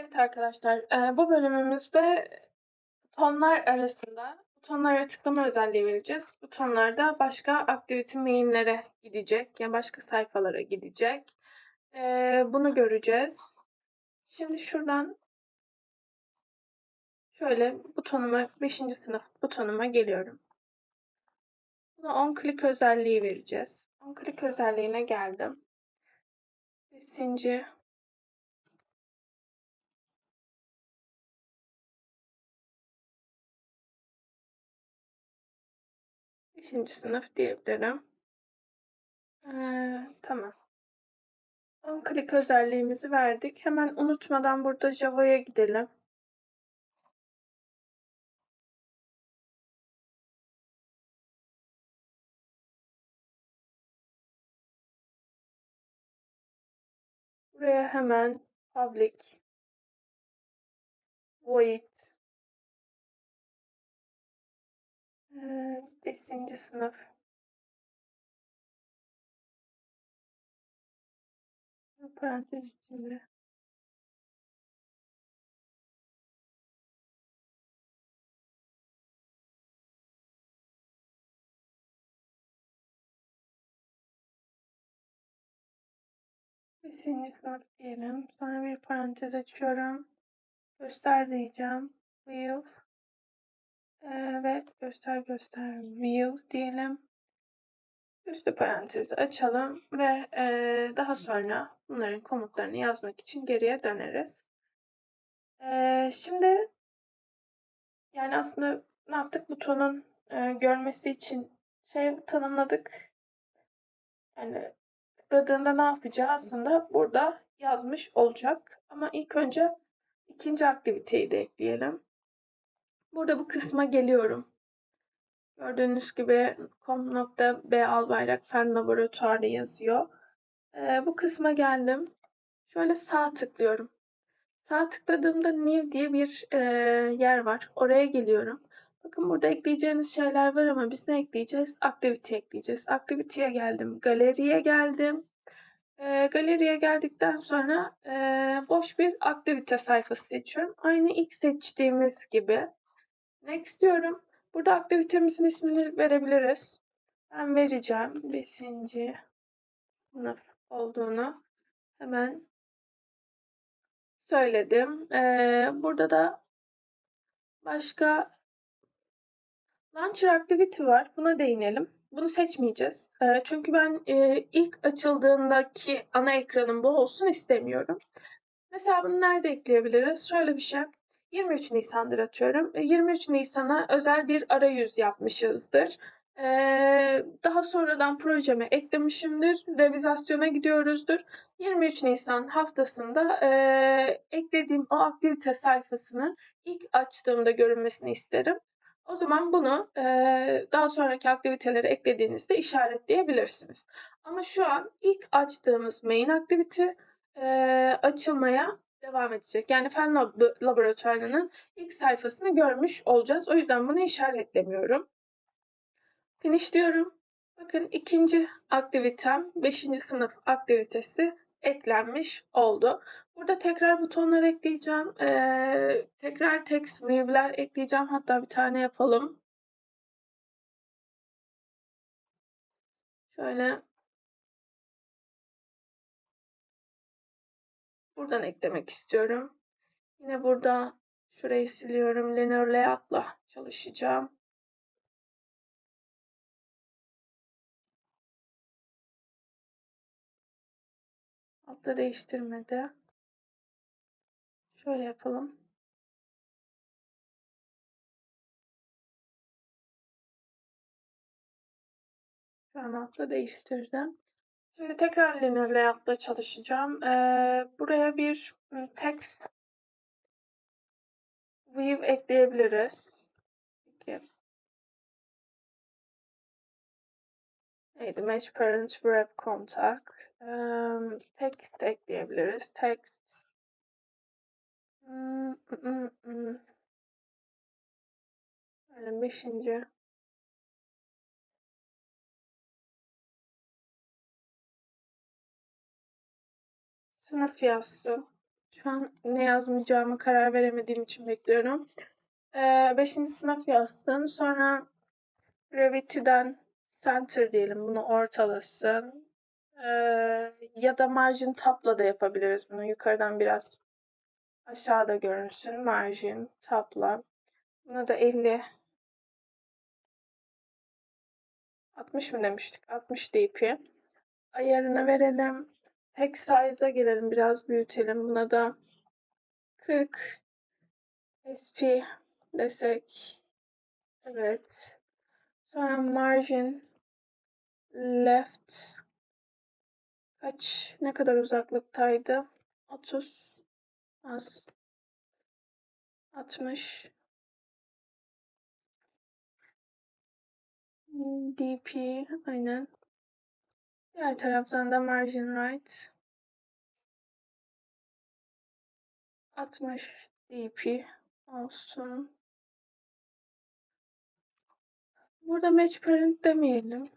Evet arkadaşlar, bu bölümümüzde butonlar arasında butonlara tıklama özelliği vereceğiz. Butonlar da başka activity main'lere gidecek, yani başka sayfalara gidecek. Bunu göreceğiz. Şimdi şuradan şöyle butonuma, 5. sınıf butonuma geliyorum. Buna on click özelliği vereceğiz. On click özelliğine geldim. 5. Beşinci sınıf diyebilirim. Ee, tamam. On click özelliğimizi verdik. Hemen unutmadan burada Java'ya gidelim. Buraya hemen public void beşinci sınıf parantez içinde beşinci sınıf diyelim. Sonra bir parantez açıyorum. Göster diyeceğim. View ee, ve göster göster view diyelim. Üstü parantezi açalım ve e, daha sonra bunların komutlarını yazmak için geriye döneriz. E, şimdi yani aslında ne yaptık? Butonun e, görmesi için şey tanımladık. Yani tıkladığında ne yapacağı aslında burada yazmış olacak. Ama ilk önce ikinci aktiviteyi de ekleyelim. Burada bu kısma geliyorum. Gördüğünüz gibi com.b Albayrak Fen Laboratuvarı yazıyor. Ee, bu kısma geldim. Şöyle sağ tıklıyorum. Sağ tıkladığımda New diye bir e, yer var. Oraya geliyorum. Bakın burada ekleyeceğiniz şeyler var ama biz ne ekleyeceğiz? Activity ekleyeceğiz. Activity'ye geldim. Galeriye geldim. E, galeriye geldikten sonra e, boş bir aktivite sayfası seçiyorum. Aynı ilk seçtiğimiz gibi. Next diyorum. Burada aktivitemizin ismini verebiliriz. Ben vereceğim. Beşinci sınıf olduğunu hemen söyledim. Ee, burada da başka Launcher Activity var. Buna değinelim. Bunu seçmeyeceğiz. Ee, çünkü ben e, ilk açıldığındaki ana ekranım bu olsun istemiyorum. Mesela bunu nerede ekleyebiliriz? Şöyle bir şey. 23 Nisan'dır atıyorum. 23 Nisan'a özel bir arayüz yapmışızdır. Ee, daha sonradan projeme eklemişimdir. Revizasyona gidiyoruzdur. 23 Nisan haftasında e, eklediğim o aktivite sayfasını ilk açtığımda görünmesini isterim. O zaman bunu e, daha sonraki aktiviteleri eklediğinizde işaretleyebilirsiniz. Ama şu an ilk açtığımız main activity e, açılmaya devam edecek. Yani fen lab laboratuvarının ilk sayfasını görmüş olacağız. O yüzden bunu işaretlemiyorum. Finish diyorum. Bakın ikinci aktivitem 5. sınıf aktivitesi eklenmiş oldu. Burada tekrar butonlar ekleyeceğim. Ee, tekrar text view'ler ekleyeceğim. Hatta bir tane yapalım. Şöyle buradan eklemek istiyorum. Yine burada şurayı siliyorum. Linear layout'la çalışacağım. Altta değiştirmedi. Şöyle yapalım. Şu an altta değiştirdim. Şimdi tekrar linear layout'la çalışacağım. Ee, buraya bir text view ekleyebiliriz. Peki. Neydi? Match parent wrap contact. Um, text ekleyebiliriz. Text. Hmm, hmm, hmm. Yani beşinci. Sınıf yazısı. Şu an ne yazmayacağımı karar veremediğim için bekliyorum. Ee, beşinci sınıf yazsın. Sonra Gravity'den center diyelim. Bunu ortalasın. Ee, ya da margin tapla da yapabiliriz bunu. Yukarıdan biraz aşağıda görünsün. Margin tapla. Buna da 50 60 mı demiştik? 60 dp. Ayarını verelim. Text size'a gelelim. Biraz büyütelim. Buna da 40 SP desek. Evet. Sonra margin left kaç ne kadar uzaklıktaydı? 30 az 60 dp aynen. Diğer taraftan da margin right 60 dp olsun. Burada match parent demeyelim.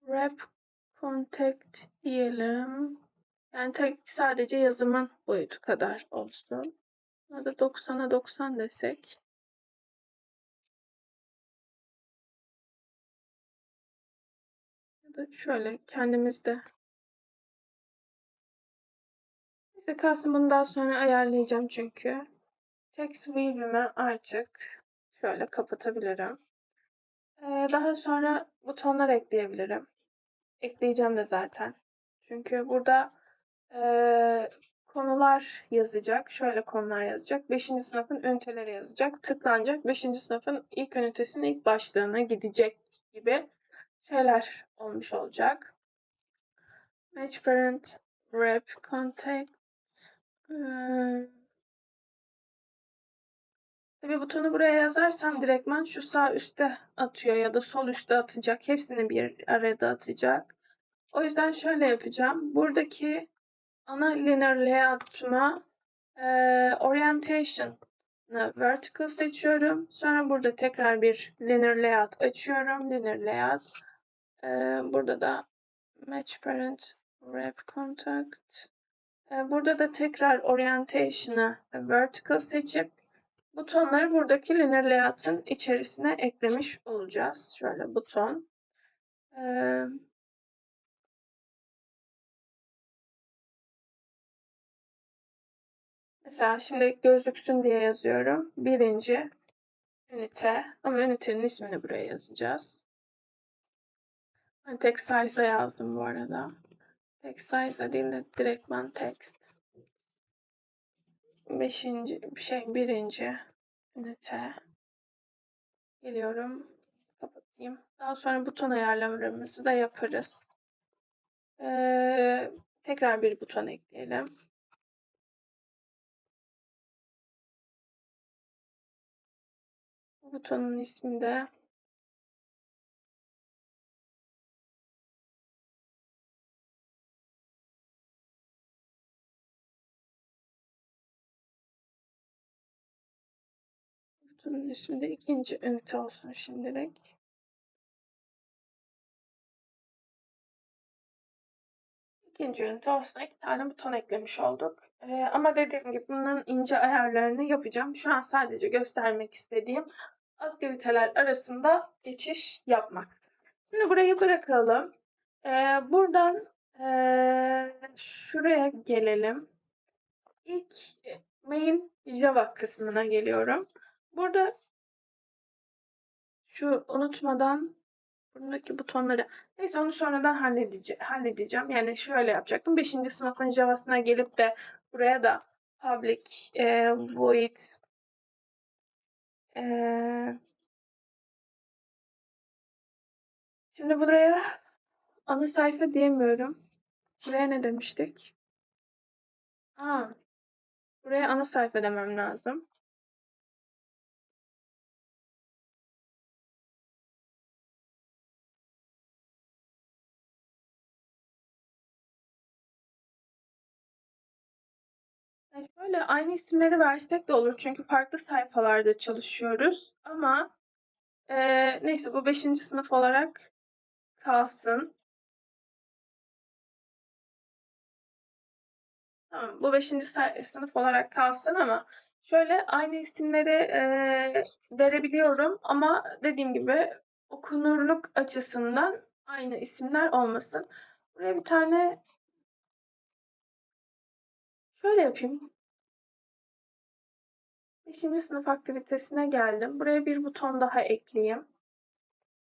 Wrap contact diyelim. Yani tek sadece yazımın boyutu kadar olsun. Buna da 90'a 90 desek. Da şöyle kendimiz de Neyse kalsın bunu daha sonra ayarlayacağım çünkü. Text view'imi artık şöyle kapatabilirim. Ee, daha sonra butonlar ekleyebilirim. Ekleyeceğim de zaten. Çünkü burada e, konular yazacak. Şöyle konular yazacak. 5. sınıfın üniteleri yazacak. Tıklanacak. 5. sınıfın ilk ünitesinin ilk başlığına gidecek gibi şeyler olmuş olacak. Match parent, wrap contact. Ee, tabii butonu buraya yazarsam direktman şu sağ üstte atıyor ya da sol üstte atacak. Hepsini bir arada atacak. O yüzden şöyle yapacağım. Buradaki ana linear layout'uma e, orientation'ı vertical seçiyorum. Sonra burada tekrar bir linear layout açıyorum. Linear layout. Burada da match parent wrap contact. Burada da tekrar orientation'ı vertical seçip butonları buradaki linear layout'ın içerisine eklemiş olacağız. Şöyle buton. Mesela şimdi gözüksün diye yazıyorum. Birinci ünite ama ünitenin ismini buraya yazacağız. Ben text size'a yazdım bu arada. Text size'a değil de direktman text. Beşinci şey birinci ünite. Geliyorum. Kapatayım. Daha sonra buton ayarlamalarımızı da yaparız. Ee, tekrar bir buton ekleyelim. butonun ismi de butonun ismi de ikinci ünite olsun şimdilik. İkinci ünite aslında iki tane buton eklemiş olduk. Ee, ama dediğim gibi bunların ince ayarlarını yapacağım. Şu an sadece göstermek istediğim aktiviteler arasında geçiş yapmak. Şimdi burayı bırakalım. Ee, buradan ee, şuraya gelelim. İlk main Java kısmına geliyorum. Burada şu unutmadan buradaki butonları neyse onu sonradan halledece halledeceğim. Yani şöyle yapacaktım. Beşinci sınıfın Java'sına gelip de buraya da public e, void e, Şimdi buraya ana sayfa diyemiyorum. Buraya ne demiştik? Aa, buraya ana sayfa demem lazım. Şöyle aynı isimleri versek de olur çünkü farklı sayfalarda çalışıyoruz. Ama e, neyse bu 5. sınıf olarak kalsın. Tamam, bu 5. sınıf olarak kalsın ama şöyle aynı isimleri e, verebiliyorum ama dediğim gibi okunurluk açısından aynı isimler olmasın. Buraya bir tane şöyle yapayım. 5. sınıf aktivitesine geldim. Buraya bir buton daha ekleyeyim.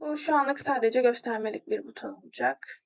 Bu şu anlık sadece göstermelik bir buton olacak.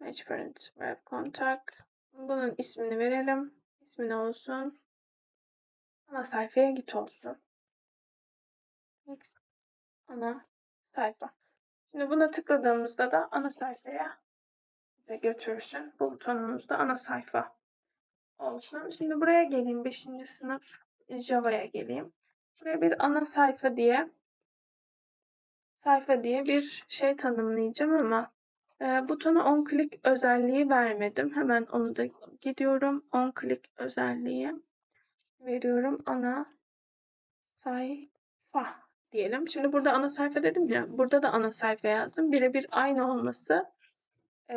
Match Parent Web Contact. Bunun ismini verelim. İsmi ne olsun? Ana sayfaya git olsun. Ana sayfa. Şimdi buna tıkladığımızda da ana sayfaya bize götürsün. Bu butonumuz da ana sayfa olsun. Şimdi buraya geleyim. 5. sınıf Java'ya geleyim. Buraya bir ana sayfa diye sayfa diye bir şey tanımlayacağım ama e, butona on click özelliği vermedim. Hemen onu da gidiyorum. On click özelliği veriyorum. Ana sayfa diyelim. Şimdi burada ana sayfa dedim ya. Burada da ana sayfa yazdım. Birebir aynı olması e,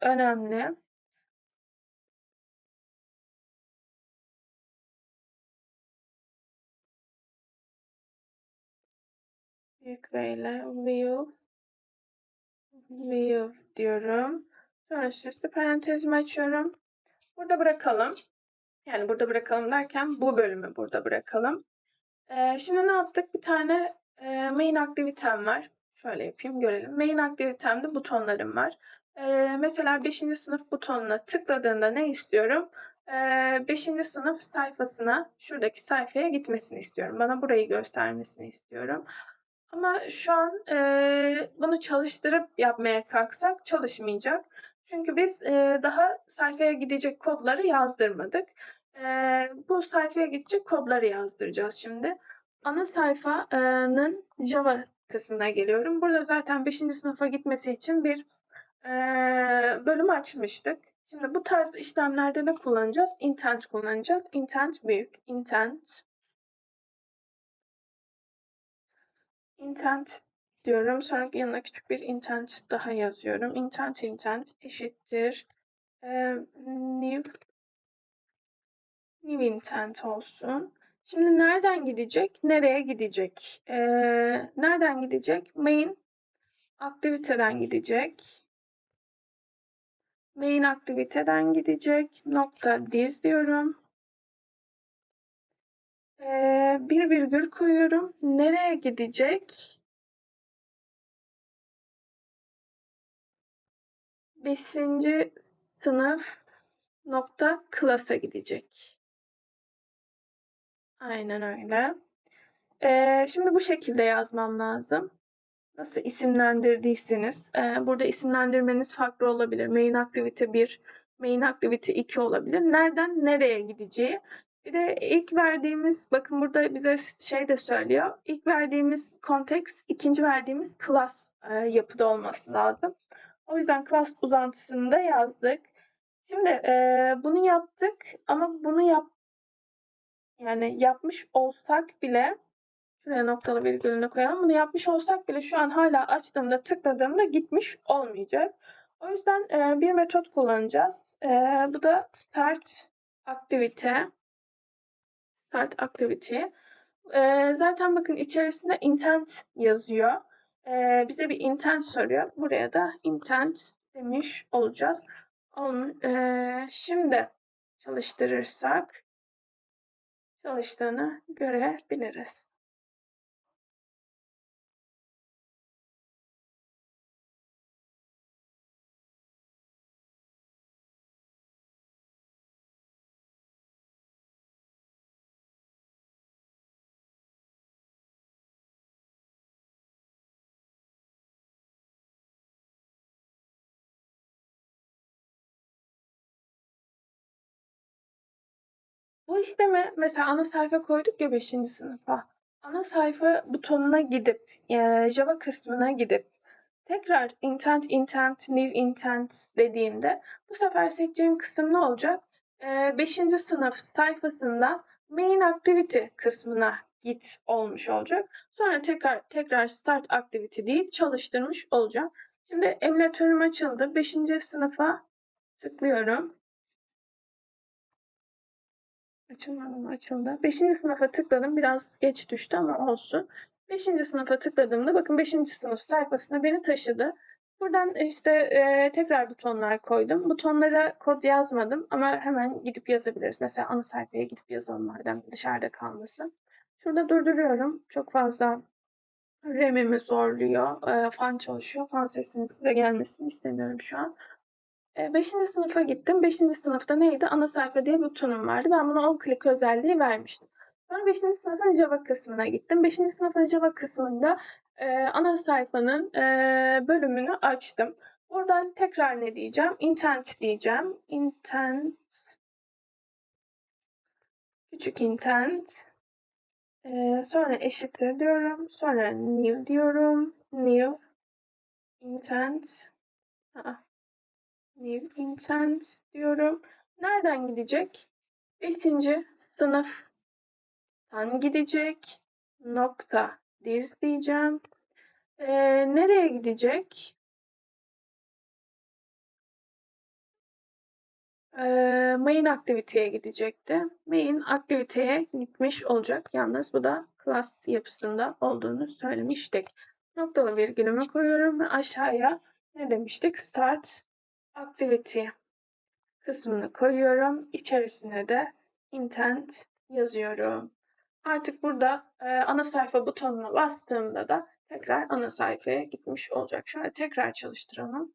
önemli. Büyük V ile view view diyorum. Sonra süslü parantezimi açıyorum. Burada bırakalım. Yani burada bırakalım derken bu bölümü burada bırakalım. Ee, şimdi ne yaptık? Bir tane e, main aktivitem var. Şöyle yapayım görelim. Main aktivitemde butonlarım var. Ee, mesela 5. sınıf butonuna tıkladığında ne istiyorum? 5. sınıf sayfasına, şuradaki sayfaya gitmesini istiyorum. Bana burayı göstermesini istiyorum. Ama şu an e, bunu çalıştırıp yapmaya kalksak çalışmayacak. Çünkü biz e, daha sayfaya gidecek kodları yazdırmadık. E, bu sayfaya gidecek kodları yazdıracağız şimdi. Ana sayfanın Java kısmına geliyorum. Burada zaten 5. sınıfa gitmesi için bir e, bölüm açmıştık. Şimdi bu tarz işlemlerde ne kullanacağız? Intent kullanacağız. Intent büyük. Intent intent diyorum. Sonra yanına küçük bir intent daha yazıyorum. Intent intent eşittir e, new new intent olsun. Şimdi nereden gidecek? Nereye gidecek? E, nereden gidecek? Main aktiviteden gidecek. Main aktiviteden gidecek. Nokta diz diyorum. E, bir virgül koyuyorum. Nereye gidecek? Beşinci sınıf nokta klasa gidecek. Aynen öyle. Ee, şimdi bu şekilde yazmam lazım. Nasıl isimlendirdiyseniz. Ee, burada isimlendirmeniz farklı olabilir. Main activity 1, main activity 2 olabilir. Nereden nereye gideceği. Bir de ilk verdiğimiz, bakın burada bize şey de söylüyor. İlk verdiğimiz context, ikinci verdiğimiz class e, yapıda olması lazım. O yüzden class uzantısını da yazdık. Şimdi e, bunu yaptık ama bunu yap yani yapmış olsak bile şuraya noktalı virgülünü koyalım. Bunu yapmış olsak bile şu an hala açtığımda tıkladığımda gitmiş olmayacak. O yüzden e, bir metot kullanacağız. E, bu da start activity. Start activity. Zaten bakın içerisinde intent yazıyor. Bize bir intent soruyor. Buraya da intent demiş olacağız. Şimdi çalıştırırsak çalıştığını görebiliriz. İşlemi mesela ana sayfa koyduk ya 5. sınıfa. Ana sayfa butonuna gidip e, Java kısmına gidip tekrar intent intent new intent dediğimde bu sefer seçeceğim kısım ne olacak? 5. sınıf sayfasında main activity kısmına git olmuş olacak. Sonra tekrar tekrar start activity deyip çalıştırmış olacağım. Şimdi emülatörüm açıldı. 5. sınıfa tıklıyorum. Açılmadı? Açıldı. 5. sınıfa tıkladım. Biraz geç düştü ama olsun. 5. sınıfa tıkladığımda bakın 5. sınıf sayfasına beni taşıdı. Buradan işte e, tekrar butonlar koydum. Butonlara kod yazmadım ama hemen gidip yazabiliriz. Mesela ana sayfaya gidip yazalım dışarıda kalmasın. Şurada durduruyorum. Çok fazla RAM'imi zorluyor. E, fan çalışıyor. Fan sesinin size gelmesini istemiyorum şu an. 5. sınıfa gittim. 5. sınıfta neydi? Ana sayfa diye butonum vardı. Ben buna 10 klik özelliği vermiştim. Sonra 5. sınıfın Java kısmına gittim. 5. sınıfın Java kısmında e, ana sayfanın e, bölümünü açtım. Buradan tekrar ne diyeceğim? Intent diyeceğim. Intent küçük intent e, sonra eşittir diyorum. Sonra new diyorum. New intent Aa, New intent diyorum. Nereden gidecek? 5. sınıftan gidecek. Nokta diz diyeceğim. Ee, nereye gidecek? Ee, main aktiviteye gidecekti. Main aktiviteye gitmiş olacak. Yalnız bu da class yapısında olduğunu söylemiştik. Noktalı virgülümü koyuyorum ve aşağıya ne demiştik? Start activity kısmını koyuyorum. İçerisine de intent yazıyorum. Artık burada e, ana sayfa butonuna bastığımda da tekrar ana sayfaya gitmiş olacak. Şöyle tekrar çalıştıralım.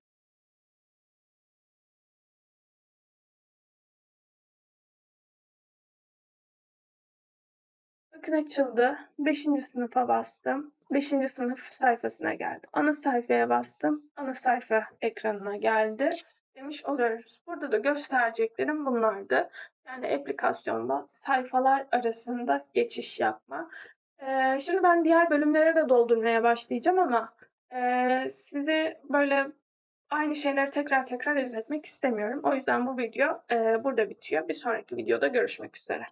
Bakın açıldı. 5. sınıfa bastım. 5. sınıf sayfasına geldi. Ana sayfaya bastım. Ana sayfa ekranına geldi. Demiş oluyoruz. Burada da göstereceklerim bunlardı. Yani aplikasyonda sayfalar arasında geçiş yapma. Ee, şimdi ben diğer bölümlere de doldurmaya başlayacağım ama e, sizi böyle aynı şeyleri tekrar tekrar izletmek istemiyorum. O yüzden bu video e, burada bitiyor. Bir sonraki videoda görüşmek üzere.